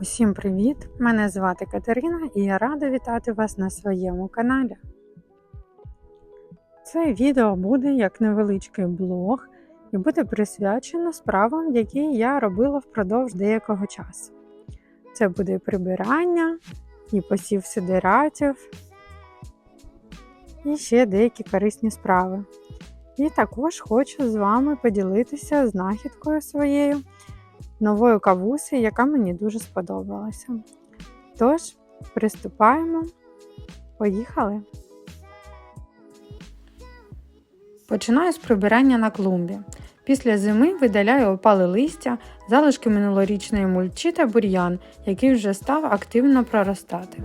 Усім привіт! Мене звати Катерина і я рада вітати вас на своєму каналі. Це відео буде як невеличкий блог і буде присвячено справам, які я робила впродовж деякого часу. Це буде прибирання, і посів сидератів, і ще деякі корисні справи. І також хочу з вами поділитися знахідкою своєю нової кавуси, яка мені дуже сподобалася. Тож, приступаємо. Поїхали! Починаю з прибирання на клумбі. Після зими видаляю опали листя, залишки минулорічної мульчі та бур'ян, який вже став активно проростати.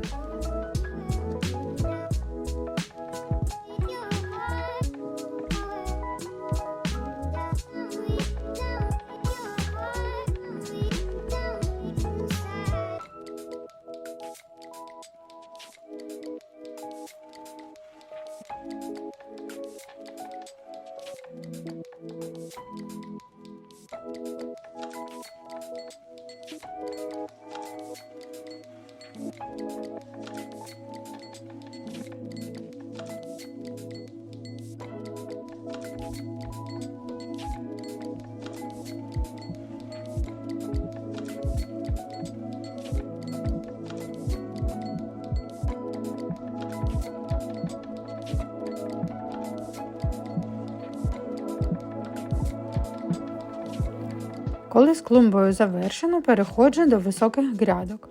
Коли з клумбою завершено, переходжу до високих грядок.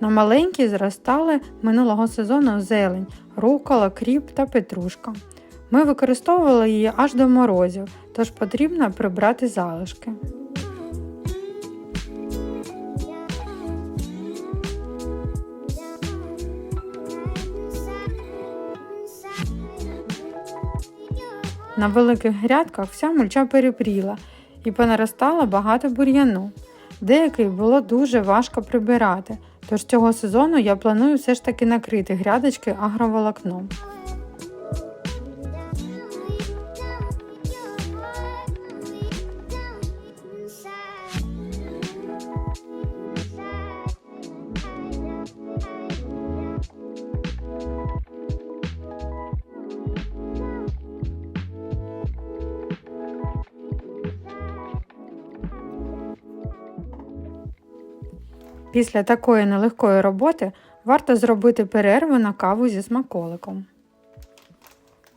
На маленькі зростали минулого сезону зелень, рукола, кріп та петрушка. Ми використовували її аж до морозів, тож потрібно прибрати залишки. На великих грядках вся мульча перепріла і понаростало багато бур'яну. Деякий було дуже важко прибирати, тож цього сезону я планую все ж таки накрити грядочки агроволокном. Після такої нелегкої роботи варто зробити перерву на каву зі смаколиком.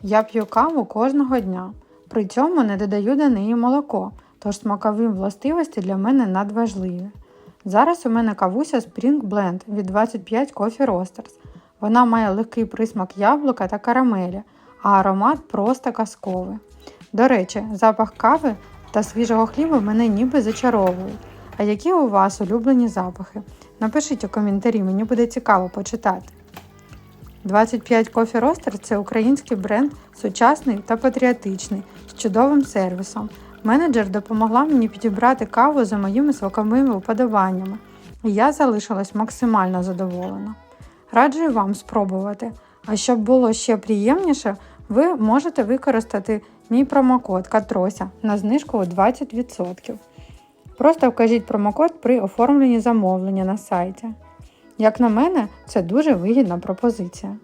Я п'ю каву кожного дня, при цьому не додаю до неї молоко, тож смакові властивості для мене надважливі. Зараз у мене кавуся Spring Blend від 25 Coffee Roasters. Вона має легкий присмак яблука та карамелі, а аромат просто казковий. До речі, запах кави та свіжого хліба мене ніби зачаровують. А які у вас улюблені запахи? Напишіть у коментарі, мені буде цікаво почитати. 25 Coffee Roaster – це український бренд, сучасний та патріотичний, з чудовим сервісом. Менеджер допомогла мені підібрати каву за моїми смаковими уподобаннями, і я залишилась максимально задоволена. Раджу вам спробувати. А щоб було ще приємніше, ви можете використати мій промокод Катрося на знижку у 20%. Просто вкажіть промокод при оформленні замовлення на сайті. Як на мене, це дуже вигідна пропозиція.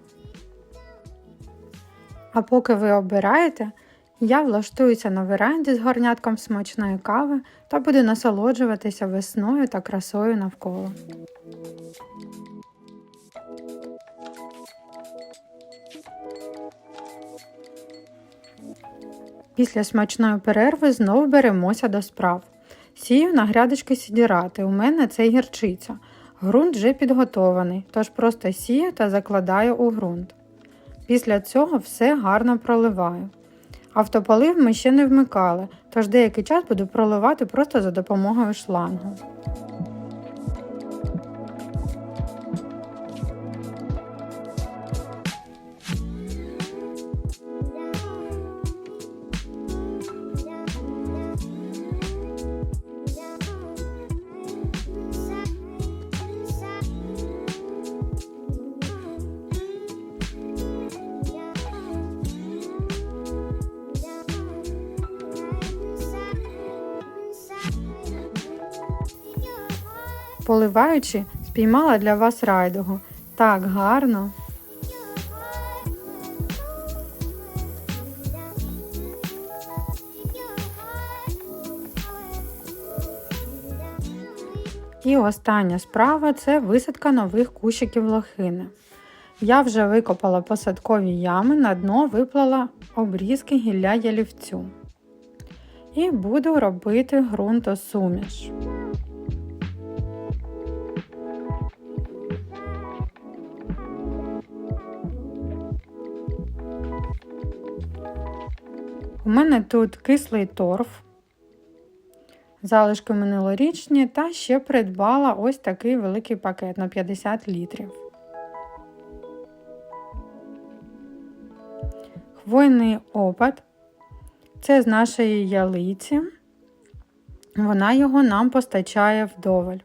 А поки ви обираєте, я влаштуюся на веранді з горнятком смачної кави та буду насолоджуватися весною та красою навколо. Після смачної перерви знову беремося до справ. Сію на грядочки сідірати, у мене це гірчиця. Грунт вже підготований, тож просто сію та закладаю у ґрунт. Після цього все гарно проливаю. Автополив ми ще не вмикали, тож деякий час буду проливати просто за допомогою шлангу. Поливаючи, спіймала для вас райдугу. Так гарно. І остання справа це висадка нових кущиків лохини. Я вже викопала посадкові ями, на дно виплала обрізки гілля ялівцю. І буду робити ґрунтосуміш. У мене тут кислий торф, залишки минулорічні, та ще придбала ось такий великий пакет на 50 літрів. Хвойний опад це з нашої ялиці. Вона його нам постачає вдоволь.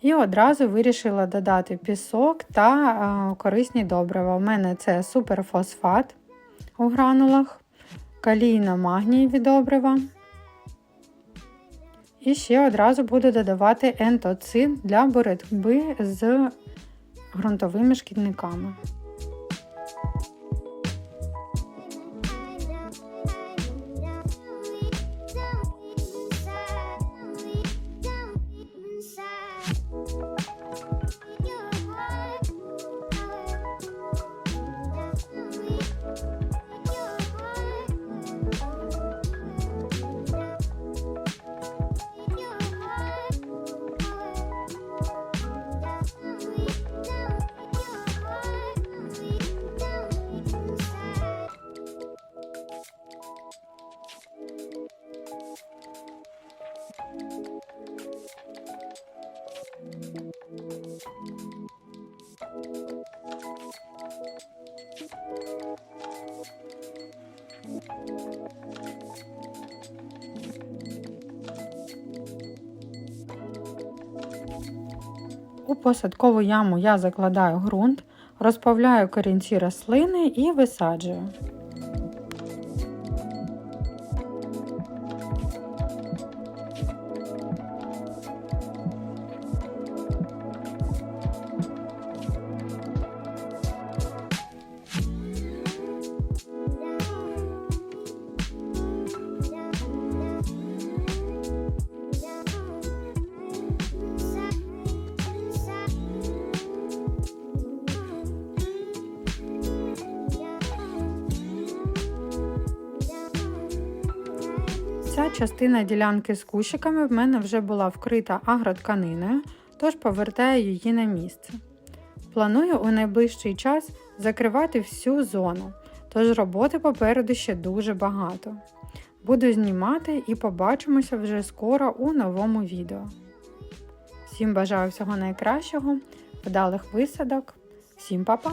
І одразу вирішила додати пісок та корисні добрива. У мене це суперфосфат у гранулах, калійна магній від добрива. І ще одразу буду додавати ентоцин для боротьби з ґрунтовими шкідниками. У посадкову яму я закладаю ґрунт, розпавляю корінці рослини і висаджую. Ця частина ділянки з кущиками в мене вже була вкрита агротканиною, тож повертаю її на місце. Планую у найближчий час закривати всю зону, тож роботи попереду ще дуже багато. Буду знімати і побачимося вже скоро у новому відео. Всім бажаю всього найкращого, вдалих висадок, всім па-па!